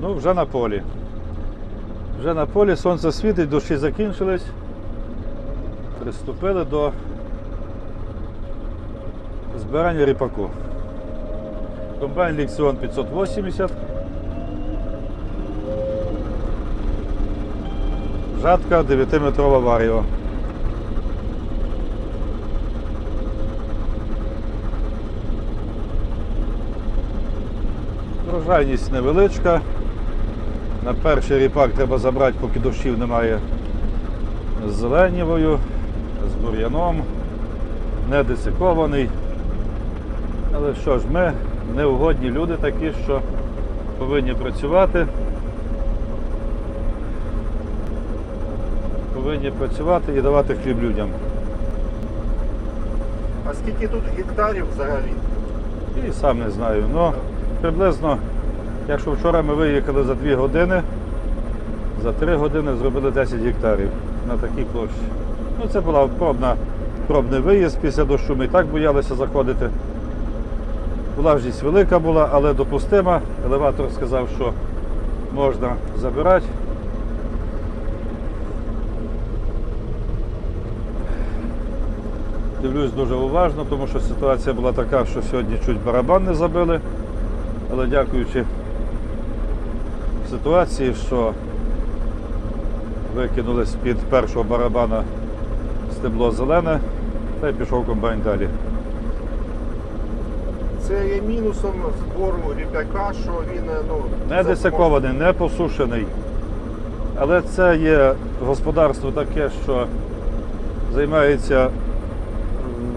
Ну, вже на полі. Вже на полі сонце світить, дощі закінчились. Приступили до збирання ріпаку. Комбайн Лексіон 580. Жатка 9-метрова варіо. Врожайність невеличка. На перший ріпак треба забрати, поки дощів немає з зеленівою, з бур'яном, не десикований. Але що ж, ми неугодні люди такі, що повинні працювати. Повинні працювати і давати хліб людям. А скільки тут гектарів взагалі? І сам не знаю. Ну, приблизно, якщо вчора ми виїхали за 2 години, за 3 години зробили 10 гектарів на такій площі. Ну, це пробна, пробний виїзд після дощу. Ми і так боялися заходити. Влажність велика була, але допустима. Елеватор сказав, що можна забирати. Дивлюсь дуже уважно, тому що ситуація була така, що сьогодні чуть барабан не забили. Але дякуючи ситуації, що викинули з-під першого барабана стебло зелене, та й пішов комбайн далі. Це є мінусом збору ріпака, що він е, ну, Не десикований, не посушений. Але це є господарство таке, що займається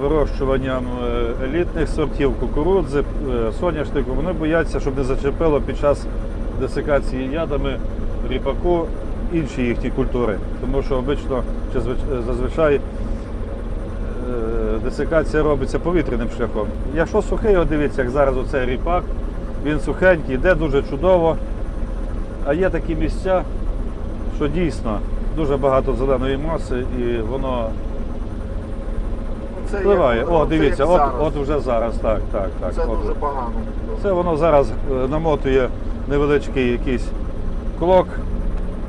вирощуванням е, елітних сортів кукурудзи, е, соняшнику. Вони бояться, щоб не зачепило під час десикації ядами ріпаку інші їхні культури. Тому що обично чи зазвичай е, десикація робиться повітряним шляхом. Якщо сухий, от дивіться, як зараз оцей ріпак, він сухенький, йде дуже чудово. А є такі місця, що дійсно дуже багато зеленої маси і воно це впливає. як- О, це дивіться, як от, зараз. от вже зараз, так, так, так. Це от. дуже погано. Це воно зараз е, намотує невеличкий якийсь клок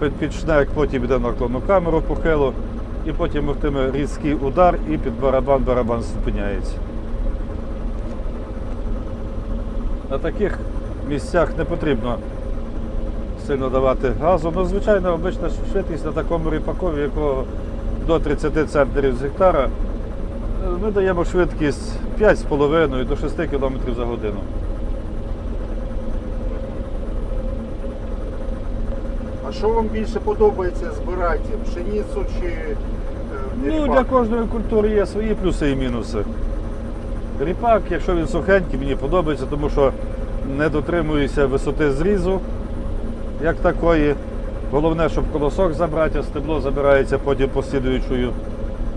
під, під шнек, потім йде на наклонну камеру похилу, і потім йтиме різкий удар і під барабан барабан зупиняється. На таких місцях не потрібно сильно давати газу. Ну, звичайно, обична швидкість на такому ріпакові, якого до 30 центнерів з гектара, е, ми даємо швидкість 5,5 до 6 км за годину. Що вам більше подобається збирати? Пшеницю чи е, Ну, ріпак? для кожної культури є свої плюси і мінуси. Ріпак, якщо він сухенький, мені подобається, тому що не дотримуюся висоти зрізу, як такої. Головне, щоб колосок забрати, а стебло забирається потім послідуючою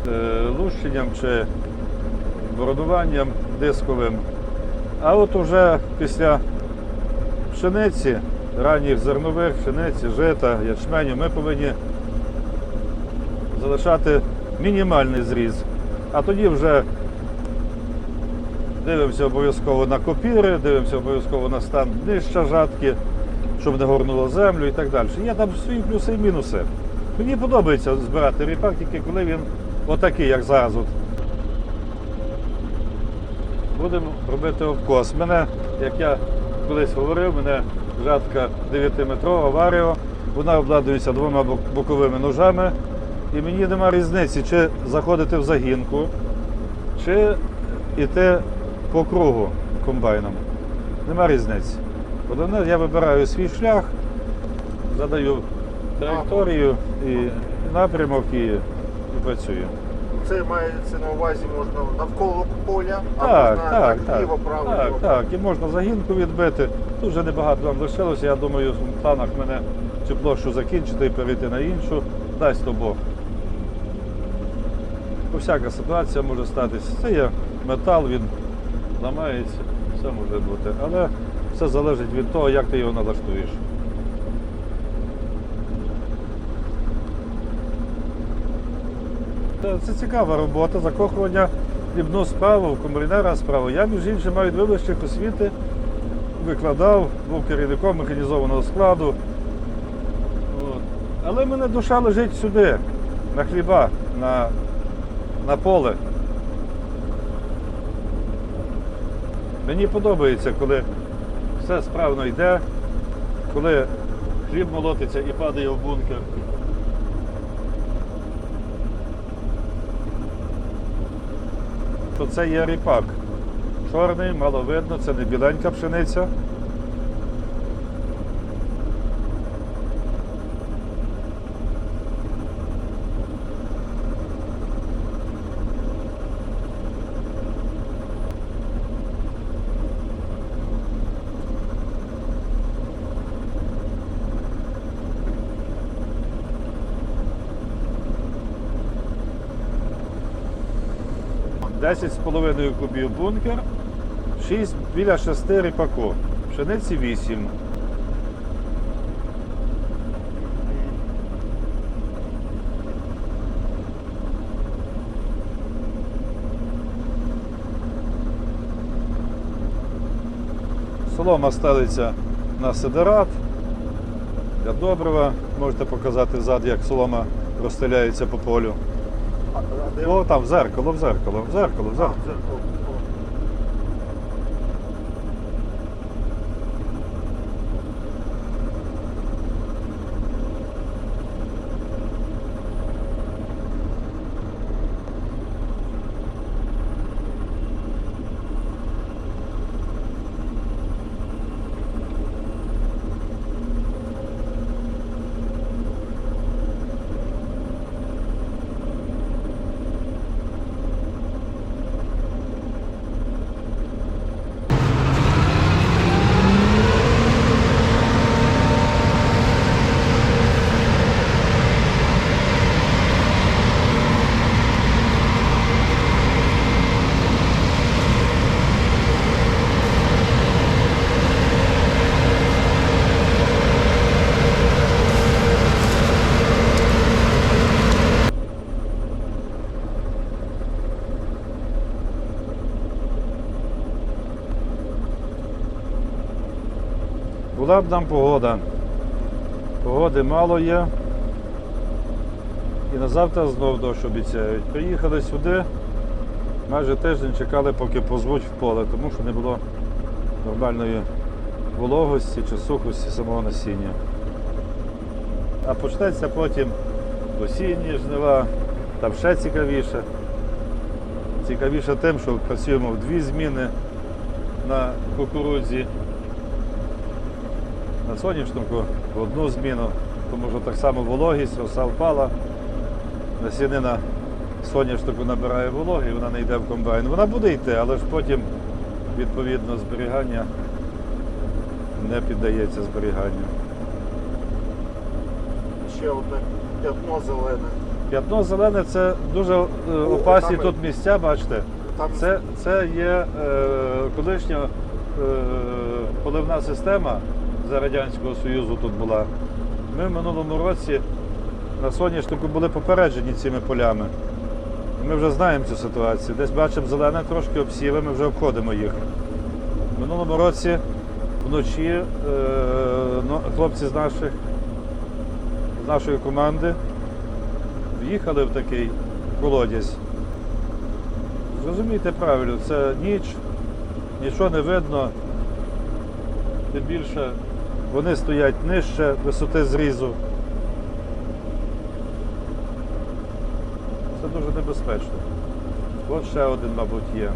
е, лущенням чи бородуванням дисковим. А от уже після пшениці, ранніх зернових, пшениці, жита, ячменю, ми повинні залишати мінімальний зріз. А тоді вже дивимося обов'язково на копіри, дивимося обов'язково на стан днища жатки, щоб не горнуло землю і так далі. Є там свої плюси і мінуси. Мені подобається збирати ріпак, тільки коли він отакий, як зараз. От. Будемо робити обкос. Мене, як я колись говорив, мене жатка 9-метрова варіо, вона обладнується двома боковими ножами. І мені нема різниці, чи заходити в загінку, чи йти по кругу комбайном. Нема різниці. Головне, я вибираю свій шлях, задаю траєкторію і напрямок і, і працюю. Це мається на увазі можна навколо поля, а Так, можна так, так, так. ліво, право, Так, ліво. так. І можна загінку відбити. Тут вже небагато нам лишилося. Я думаю, в планах мене цю площу закінчити і перейти на іншу. Дасть то Бог. Всяка ситуація може статися. Це є метал, він ламається, все може бути. Але все залежить від того, як ти його налаштуєш. Це, цікава робота, закохування хлібну справу, в комунера справу. Я, між іншим, маю дві вищих освіти, викладав, був керівником механізованого складу. От. Але мене душа лежить сюди, на хліба, на, на поле. Мені подобається, коли все справно йде, коли хліб молотиться і падає в бункер. То це є ріпак. Чорний, мало видно, це не біленька пшениця. Десять з половиною кубів бункер, 6 біля 6 ріпаку. Пшениці 8. Солома ставиться на сидерат для добрива. Можете показати зад, як солома розстеляється по полю. О, там в зеркало, в зеркало, в зеркало, в зеркало. дзеркало. О. Була б нам погода. Погоди мало є. І на завтра знов дощ обіцяють. Приїхали сюди, майже тиждень чекали, поки позвуть в поле, тому що не було нормальної вологості чи сухості самого насіння. А почнеться потім осінні жнива, там ще цікавіше. Цікавіше тим, що працюємо в дві зміни на кукурудзі. На соняшнику в одну зміну, тому що так само вологість, роса впала, насінина соняшнику набирає вологи, і вона не йде в комбайн. Вона буде йти, але ж потім, відповідно, зберігання не піддається зберіганню. Ще одне п'ятно зелене. П'ятно зелене це дуже е, опасні там- тут місця, бачите. Там Це, це є е, колишня е, поливна система за Радянського Союзу тут була. Ми в минулому році на соняшнику були попереджені цими полями. Ми вже знаємо цю ситуацію. Десь бачимо зелене, трошки обсіли, ми вже обходимо їх. В минулому році вночі е, ну, хлопці з, наших, з нашої команди в'їхали в такий колодязь. Зрозумійте правильно, це ніч, нічого не видно. Тим більше вони стоять нижче висоти зрізу. Це дуже небезпечно. Ось ще один, мабуть, є.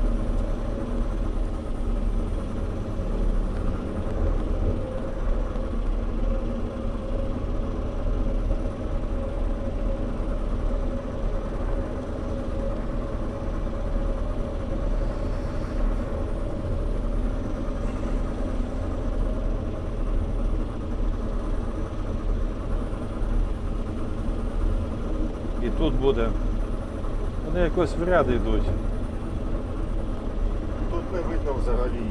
і тут буде. Вони якось в ряд йдуть. Тут не видно взагалі.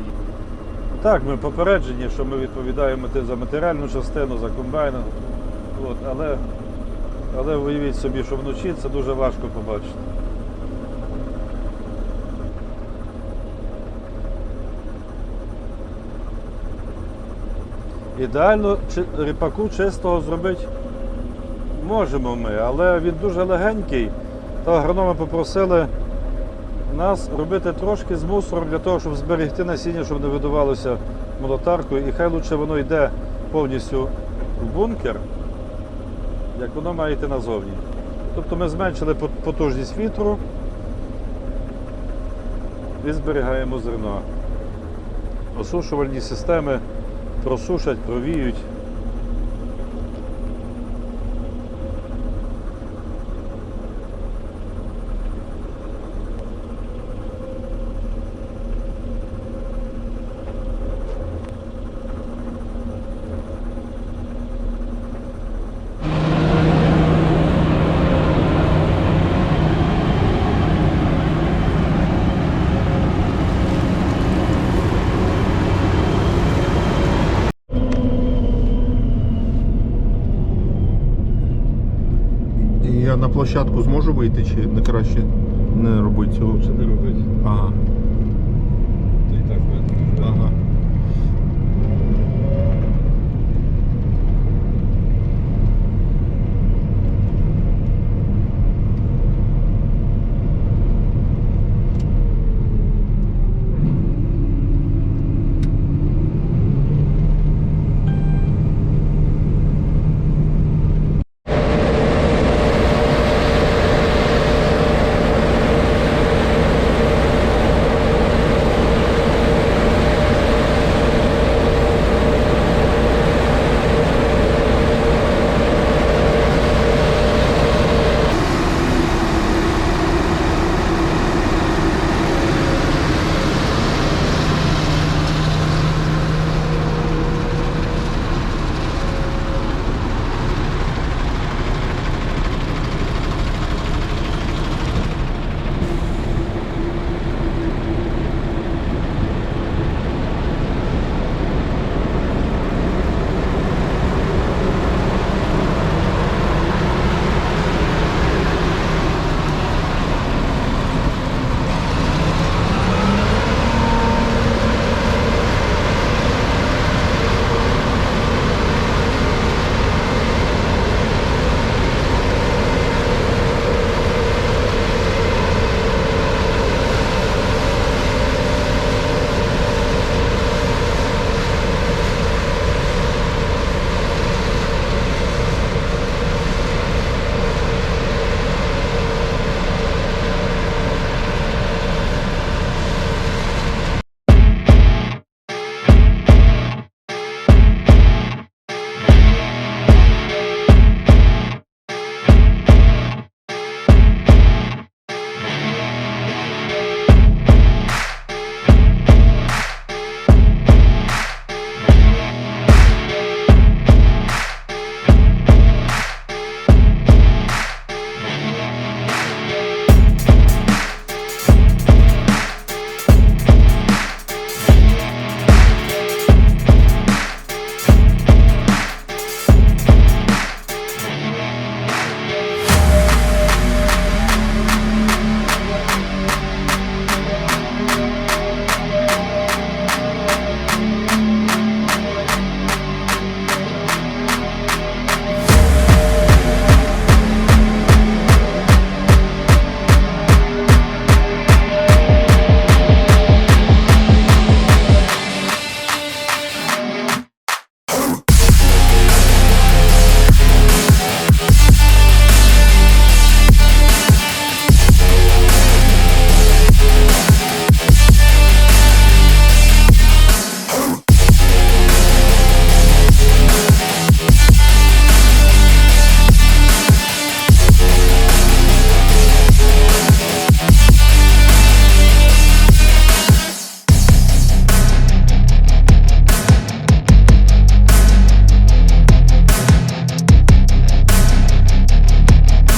Так, ми попереджені, що ми відповідаємо за матеріальну частину, за комбайна. От, але, але уявіть собі, що вночі це дуже важко побачити. Ідеально ріпаку чистого зробити можемо ми, але він дуже легенький. То агрономи попросили нас робити трошки з мусором для того, щоб зберегти насіння, щоб не видувалося молотаркою. І хай лучше воно йде повністю в бункер, як воно має йти назовні. Тобто ми зменшили потужність вітру і зберігаємо зерно. Осушувальні системи просушать, провіють. І я на площадку зможу вийти чи не краще не робити цього? Лучше не робити. Ага.